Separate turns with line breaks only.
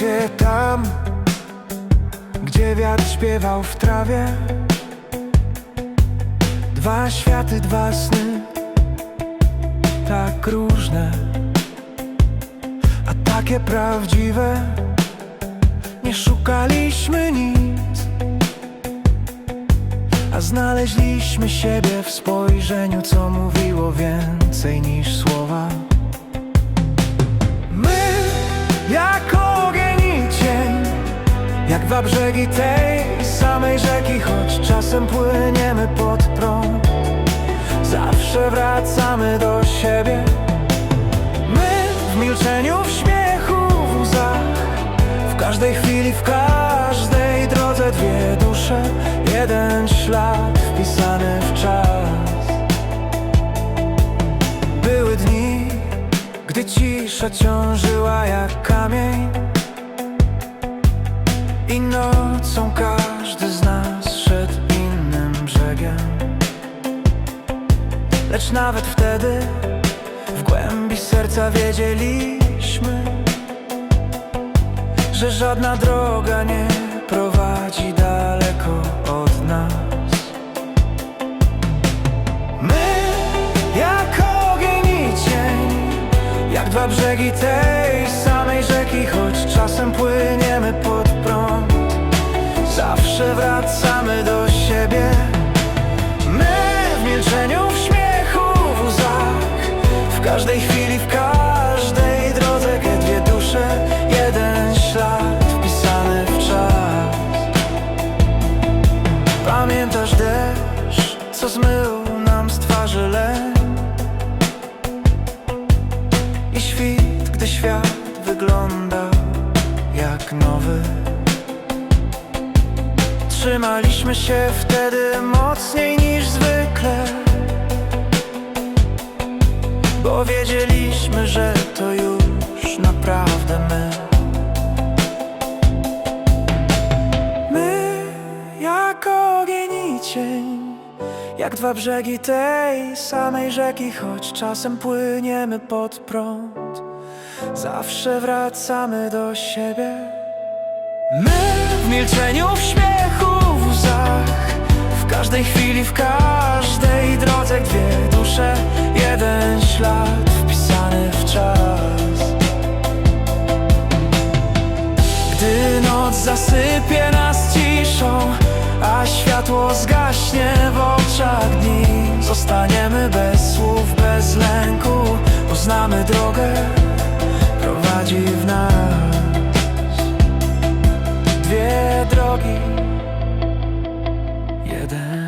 się tam, gdzie wiatr śpiewał w trawie. Dwa światy, dwa sny, tak różne, a takie prawdziwe. Nie szukaliśmy nic, a znaleźliśmy siebie w spojrzeniu, co mówiło więcej niż słowa. Jak dwa brzegi tej samej rzeki Choć czasem płyniemy pod prąd. Zawsze wracamy do siebie. My w milczeniu, w śmiechu, w łzach. W każdej chwili, w każdej drodze Dwie dusze, jeden ślad wpisany w czas. Były dni, gdy cisza ciążyła jak kamień I nocą każdy z nas szedł innym brzegiem. Lecz nawet wtedy w głębi serca wiedzieliśmy Że żadna droga nie prowadzi daleko od nas. My jak ogień i cień Jak dwa brzegi tej samej rzeki Choć czasem płyniemy Zawsze wracamy do siebie. My w milczeniu, w śmiechu, w łzach W każdej chwili, w każdej drodze Gdzie dwie dusze, jeden ślad wpisany w czas. Pamiętasz deszcz, co zmył nam z twarzy lęk? I świt, gdy świat wyglądał jak nowy Trzymaliśmy się wtedy mocniej niż zwykle. Bo wiedzieliśmy, że to już naprawdę my. My jak ogień i cień Jak dwa brzegi tej samej rzeki Choć czasem płyniemy pod prąd Zawsze wracamy do siebie. My w milczeniu, w śmiechu, w każdej chwili, w każdej drodze Dwie dusze, jeden ślad wpisany w czas. Gdy noc zasypie nas ciszą A światło zgaśnie w oczach dni Zostaniemy bez słów, bez lęku. Poznamy drogę 孤单